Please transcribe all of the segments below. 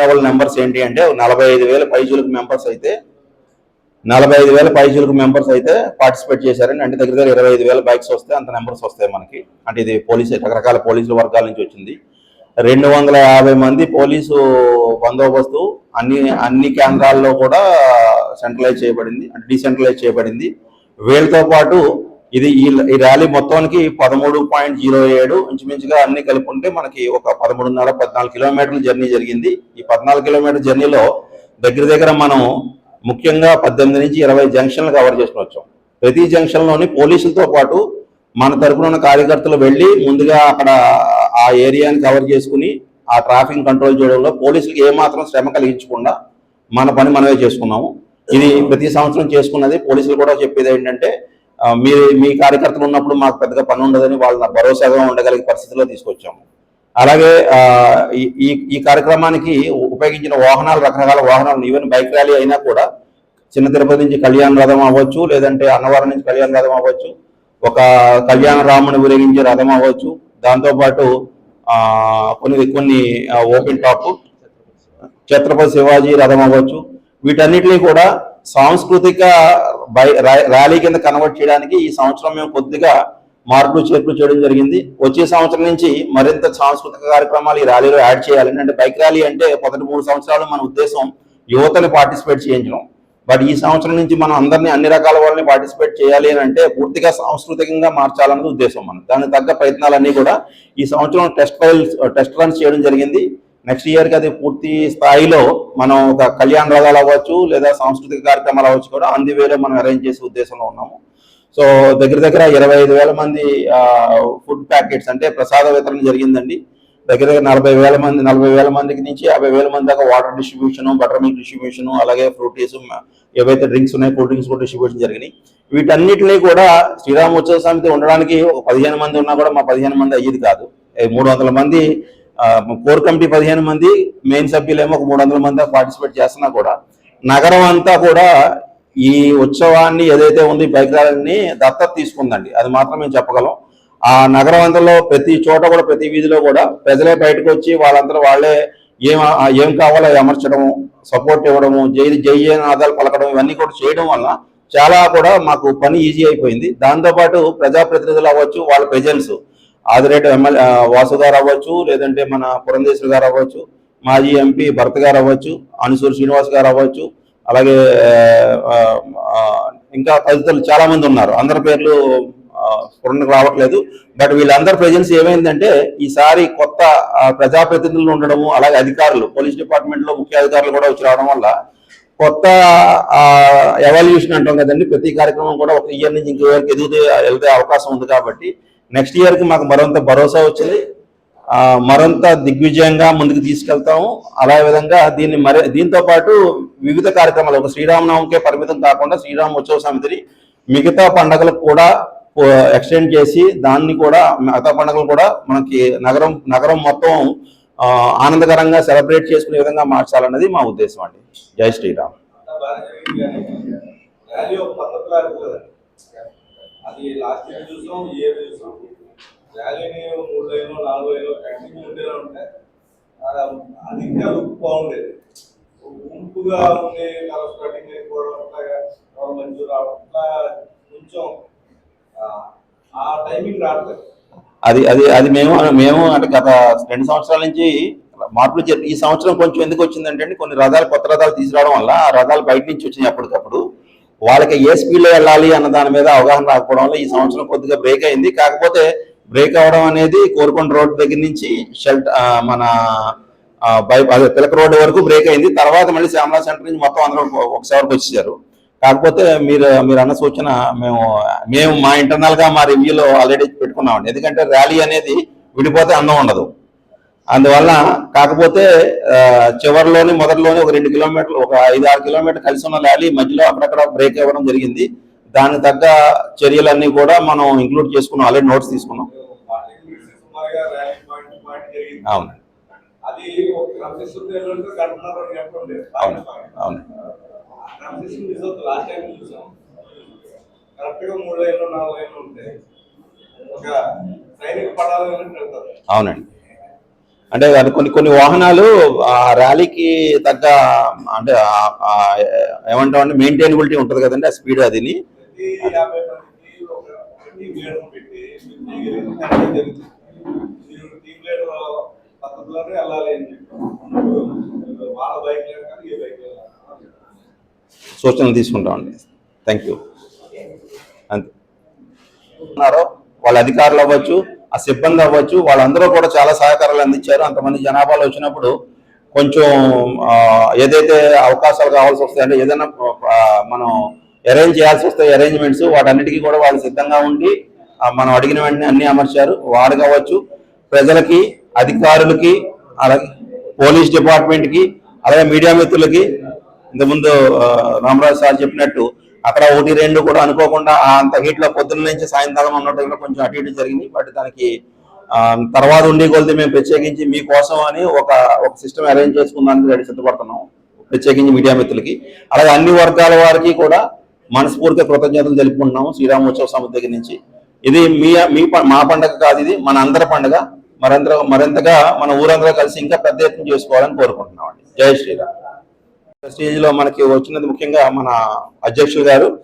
Level numbers ఏంటి అంటే నలభై ఐదు వేల పైజులకు మెంబర్స్ అయితే నలభై ఐదు వేల పైజులకు మెంబర్స్ అయితే పార్టిసిపేట్ చేశారండి. అంటే దగ్గర దగ్గర ఇరవై ఐదు వేల బైక్స్ వస్తే అంత నెంబర్స్ వస్తాయి మనకి. అంటే ఇది పోలీసు రకరకాల పోలీసుల వర్గాల నుంచి వచ్చింది. రెండు వందల యాభై మంది పోలీసు బందోబస్తు అన్ని అన్ని కేంద్రాల్లో కూడా సెంట్రలైజ్ చేయబడింది. అంటే డీసెంట్రలైజ్ చేయబడింది. వీళ్ళతో పాటు ఇది ఈ ర్యాలీ మొత్తానికి పదమూడు పాయింట్ జీరో ఏడు ఇంచుమించుగా అన్ని కలుపుకుంటే మనకి ఒక పదమూడున్నర పద్నాలుగు కిలోమీటర్ల జర్నీ జరిగింది. ఈ పద్నాలుగు కిలోమీటర్ జర్నీలో దగ్గర దగ్గర మనం ముఖ్యంగా పద్దెనిమిది నుంచి ఇరవై జంక్షన్లు కవర్ చేసుకుని వచ్చాం. ప్రతి జంక్షన్లోని పోలీసులతో పాటు మన తరపున ఉన్న కార్యకర్తలు వెళ్ళి ముందుగా అక్కడ ఆ ఏరియాని కవర్ చేసుకుని ఆ ట్రాఫిక్ కంట్రోల్ చేయడంలో పోలీసులకు ఏమాత్రం శ్రమ కలిగించకుండా మన పని మనమే చేసుకున్నాము. ఇది ప్రతి సంవత్సరం చేసుకున్నది. పోలీసులు కూడా చెప్పేది ఏంటంటే మీ మీ కార్యకర్తలు ఉన్నప్పుడు మాకు పెద్దగా పని ఉండదని వాళ్ళ భరోసాగా ఉండగలిగే పరిస్థితిలో తీసుకొచ్చాము. అలాగే ఈ- ఈ కార్యక్రమానికి ఉపయోగించిన వాహనాలు రకరకాల వాహనాలు ఈవెన్ బైక్ ర్యాలీ అయినా కూడా చిన్న తిరుపతి నుంచి కళ్యాణ రథం అవ్వచ్చు లేదంటే అన్నవరం నుంచి కళ్యాణ రథం అవ్వచ్చు ఒక కళ్యాణ రాముని ఊరేగించే రథం అవ్వచ్చు. దాంతోపాటు కొన్ని కొన్ని ఓపెన్ టాప్ ఛత్రపతి శివాజీ రథం అవ్వచ్చు. వీటన్నిటిని కూడా సాంస్కృతిక బై- ర్యాలీ కింద కన్వర్ట్ చేయడానికి ఈ సంవత్సరం మేము కొద్దిగా మార్పులు చేర్పులు చేయడం జరిగింది. వచ్చే సంవత్సరం నుంచి మరింత సాంస్కృతిక కార్యక్రమాలు ఈ ర్యాలీలో యాడ్ చేయాలి. అంటే బైక్ ర్యాలీ అంటే మొదటి మూడు సంవత్సరాలు మన ఉద్దేశం యువతని పార్టిసిపేట్ చేయించడం. బట్ ఈ సంవత్సరం నుంచి మనం అందరినీ అన్ని రకాల వాళ్ళని పార్టిసిపేట్ చేయాలి అని అంటే పూర్తిగా సాంస్కృతికంగా మార్చాలన్నది ఉద్దేశం మనం దానికి తగ్గ ప్రయత్నాలన్నీ కూడా ఈ సంవత్సరం టెస్ట్ ఫైల్స్ టెస్ట్ రన్స్ చేయడం జరిగింది. నెక్స్ట్ ఇయర్కి అది పూర్తి స్థాయిలో మనం ఒక కళ్యాణ రథాలు అవ్వచ్చు లేదా సాంస్కృతిక కార్యక్రమాలు అవ్వచ్చు కూడా అంది వేలో మనం అరేంజ్ చేసే ఉద్దేశంలో ఉన్నాము. సో దగ్గర దగ్గర ఇరవై ఐదు వేల మంది ఫుడ్ ప్యాకెట్స్ అంటే ప్రసాద వితరణ జరిగిందండి. దగ్గర దగ్గర నలభై వేల మంది నలభై వేల మందికి నుంచి యాభై వేల మంది దాకా water distribution butter milk distribution అలాగే ఫ్రూటీస్ ఏవైతే డ్రింక్స్ ఉన్నాయో కూల్ డ్రింక్స్ కూడా డిస్ట్రిబ్యూషన్ జరిగినాయి. వీటన్నిటిని కూడా శ్రీరామ ఉత్సవ సమితి ఉండడానికి ఒక పదిహేను మంది ఉన్నా కూడా మా పదిహేను మంది అయ్యేది కాదు. మూడు వందల మంది కోర్ కమిటీ పదిహేను మంది మెయిన్ సభ్యులేమో ఒక మూడు వందల మంది పార్టిసిపేట్ చేస్తున్నా కూడా. నగరం అంతా కూడా ఈ ఉత్సవాన్ని ఏదైతే ఉంది బైక్ దత్త దత్తత తీసుకుందండి. అది మాత్రం మేము చెప్పగలం. ఆ నగరం అంతలో ప్రతి చోట కూడా ప్రతి వీధిలో కూడా ప్రజలే బయటకు వచ్చి వాళ్ళందరూ వాళ్ళే ఏం ఏం కావాలో అమర్చడము సపోర్ట్ ఇవ్వడము జై జై ఆదాలు పలకడం ఇవన్నీ కూడా చేయడం వల్ల చాలా కూడా మాకు పని ఈజీ అయిపోయింది. దాంతోపాటు ప్రజాప్రతినిధులు అవ్వచ్చు వాళ్ళ ప్రెజెన్స్ ఆదిరేటు ఎమ్మెల్యే వాసు గారు అవ్వచ్చు లేదంటే మన పురంధేశ్వరి గారు అవ్వచ్చు మాజీ ఎంపీ భరత్ గారు అవ్వచ్చు అనుసూరు శ్రీనివాస్ గారు అవ్వచ్చు అలాగే ఇంకా తదితరులు చాలామంది ఉన్నారు. అందరి పేర్లు స్ఫురణకు రావట్లేదు. బట్ వీళ్ళందరి ప్రజెన్స్ ఏమైందంటే ఈసారి కొత్త ప్రజాప్రతినిధులు ఉండడము అలాగే అధికారులు పోలీస్ డిపార్ట్మెంట్లో ముఖ్య అధికారులు కూడా వచ్చి రావడం వల్ల కొత్త ఎవాల్యూషన్ అంటాం కదండి ప్రతి కార్యక్రమం కూడా ఒక ఇయర్ నుంచి ఇంకో ఇయర్కి ఎదుగుతూ వెళ్తే అవకాశం ఉంది కాబట్టి నెక్స్ట్ ఇయర్కి మాకు మరొంత భరోసా వచ్చింది. మరొంత మరింత దిగ్విజయంగా ముందుకు తీసుకెళ్తాము. అలా విధంగా దీన్ని మరి దీంతో పాటు వివిధ కార్యక్రమాలు ఒక శ్రీరామనవమికే పరిమితం కాకుండా శ్రీరామ ఉత్సవ సమితిని మిగతా పండగలకు కూడా ఎక్స్టెండ్ చేసి దాన్ని కూడా మిగతా పండుగలు కూడా మనకి నగరం నగరం మొత్తం ఆనందకరంగా సెలబ్రేట్ చేసుకునే విధంగా మార్చాలన్నది మా ఉద్దేశం అండి. జై శ్రీరామ్. అది లాస్ట్ ఇయర్ చూసాం ఈ ఇయర్ చూసాం. ర్యాలీని మూడు లైన్లు నాలుగు లైన్లు కంటిన్యూ ఉండేలా ఉంటే అది ఇంకా లుక్ బాగుండేది గుంపుగా ఉండే కలర్ స్టార్టింగ్ అయిపోవడం అట్లాగా ఎవరు మంచి రావడం అట్లా కొంచెం ఆ, టైమింగ్ రావట్లేదు. అది అది అది మేము మేము అంటే గత రెండు సంవత్సరాల నుంచి మార్పులు జరిగి ఈ సంవత్సరం కొంచెం ఎందుకు వచ్చిందంటే కొన్ని రథాలు కొత్త రథాలు తీసుకురావడం వల్ల ఆ రథాలు బయట నుంచి వచ్చినాయి అప్పటికప్పుడు. వాళ్ళకి ఏ స్పీడ్లో వెళ్ళాలి అన్న దాని మీద అవగాహన రాకపోవడం వల్ల ఈ సంవత్సరం కొద్దిగా బ్రేక్ అయింది. కాకపోతే బ్రేక్ అవడం అనేది కోరుకొండ రోడ్ దగ్గర నుంచి షెల్ట్ మన బై అదే తిలక రోడ్ వరకు బ్రేక్ అయింది. తర్వాత మళ్ళీ శ్యామలా సెంటర్ నుంచి మొత్తం అందరూ ఒకసారికి వచ్చేసారు. కాకపోతే మీరు మీరు అన్న సూచన మేము మేము మా ఇంటర్నల్గా మా రివ్యూలో ఆల్రెడీ పెట్టుకున్నామండి. ఎందుకంటే ర్యాలీ అనేది విడిపోతే అందం ఉండదు. అందువల్ల కాకపోతే చివరిలోనే మొదటిలోనే ఒక రెండు కిలోమీటర్లు ఒక ఐదు ఆరు కిలోమీటర్లు కలిసి ఉన్న ర్యాలీ మధ్యలో అక్కడక్కడ బ్రేక్ ఇవ్వడం జరిగింది. దానికి తగ్గ చర్యలన్నీ కూడా మనం ఇంక్లూడ్ చేసుకున్నాం. ఆల్రెడీ నోట్స్ తీసుకున్నాం. అవును అవును అవును. అవునండి. అంటే కొన్ని కొన్ని వాహనాలు ఆ ర్యాలీకి తగ్గ అంటే ఏమంటాం అంటే మెయింటైనబిలిటీ ఉంటుంది కదండి ఆ స్పీడ్ అదిని. సూచనలు తీసుకుంటామండి థ్యాంక్ యూ. అంతే. ఉన్నారో. వాళ్ళ అధికారులు అవ్వచ్చు. ఆ సిబ్బంది అవ్వచ్చు. వాళ్ళందరూ కూడా చాలా సహకారాలు అందించారు. అంతమంది జనాభాలు వచ్చినప్పుడు కొంచెం ఏదైతే అవకాశాలు కావాల్సి వస్తాయి అంటే ఏదైనా మనం అరేంజ్ చేయాల్సి వస్తాయి అరేంజ్మెంట్స్ వాటన్నిటికీ కూడా వాళ్ళు సిద్ధంగా ఉండి మనం అడిగిన వెంటనే అన్ని అమర్చారు. వాడు కావచ్చు ప్రజలకి అధికారులకి అలాగే పోలీస్ డిపార్ట్మెంట్కి అలాగే మీడియా మిత్రులకి ఇంతకుముందు రామరాజు సార్ చెప్పినట్టు అక్కడ ఒకటి రెండు కూడా అనుకోకుండా అంత హీట్లో పొద్దున్న నుంచి సాయంత్రం ఉన్న టైంలో కొంచెం అటు ఇటు జరిగింది. బట్ దానికి తర్వాత ఉండి కొలితే మేము ప్రత్యేకించి మీకోసం అని ఒక ఒక సిస్టమ్ అరేంజ్ చేసుకుందానికి రెడీ సిద్ధపడుతున్నాం ప్రత్యేకించి మీడియా మిత్రులకి. అలాగే అన్ని వర్గాల వారికి కూడా మనస్ఫూర్తిగా కృతజ్ఞతలు తెలుపుకుంటున్నాము శ్రీరామోత్సవ సమితి దగ్గర నుంచి. ఇది మీ మీ ప- మా పండగ కాదు ఇది మన అందరి పండగ. మరింత మరింతగా మన ఊరందరూ కలిసి ఇంకా పెద్ద ఎత్తున చేసుకోవాలని కోరుకుంటున్నాం అండి జై శ్రీరామ్. స్టేజ్లో మనకి వచ్చినది ముఖ్యంగా మన అధ్యక్షులు గారు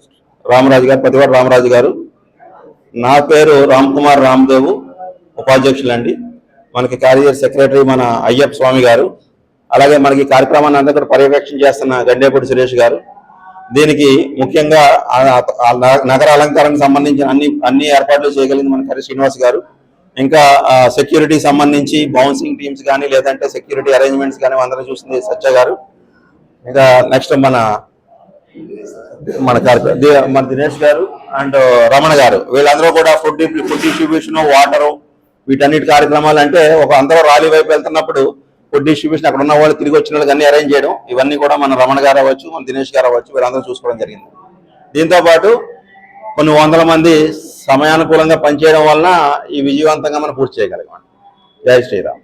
రామరాజు గారు పతివాడు రామరాజు గారు. నా పేరు రామ్ కుమార్ రామ్దేవు ఉపాధ్యక్షులండి. మనకి కార్యదర్శి సెక్రటరీ మన అయ్యప్ప స్వామి గారు. అలాగే మనకి కార్యక్రమాన్ని అంతా కూడా పర్యవేక్షణ చేస్తున్న గండేపూడి సురేష్ గారు. దీనికి ముఖ్యంగా ఆ- నగర అలంకారానికి సంబంధించిన అన్ని అన్ని ఏర్పాట్లు చేయగలిగింది మన కర్రీ శ్రీనివాస్ గారు. ఇంకా సెక్యూరిటీ సంబంధించి బౌన్సింగ్ టీమ్స్ కానీ లేదంటే సెక్యూరిటీ అరేంజ్మెంట్స్ కానీ అందరూ చూసింది సత్య గారు. ఇంకా నెక్స్ట్ మన మన మన దినేష్ గారు అండ్ రమణ గారు. వీళ్ళందరూ కూడా ఫుడ్ ఫుడ్ డిస్ట్రిబ్యూషన్ వాటర్ వీటన్నిటి కార్యక్రమాలు అంటే ఒక అందరూ ర్యాలీ వైపు వెళ్తున్నప్పుడు ఫుడ్ డిస్ట్రిబ్యూషన్ అక్కడ ఉన్న వాళ్ళు తిరిగి వచ్చిన వాళ్ళకి అన్ని అరేంజ్ చేయడం. ఇవన్నీ కూడా మన రమణ గారు అవ్వచ్చు మన దినేష్ గారు అవ్వచ్చు వీళ్ళందరూ చూసుకోవడం జరిగింది. దీంతో పాటు కొన్ని వందల మంది సమయానుకూలంగా పనిచేయడం వలన ఈ విజయవంతంగా మనం పూర్తి చేయగలిగాం. జై శ్రీరామ్.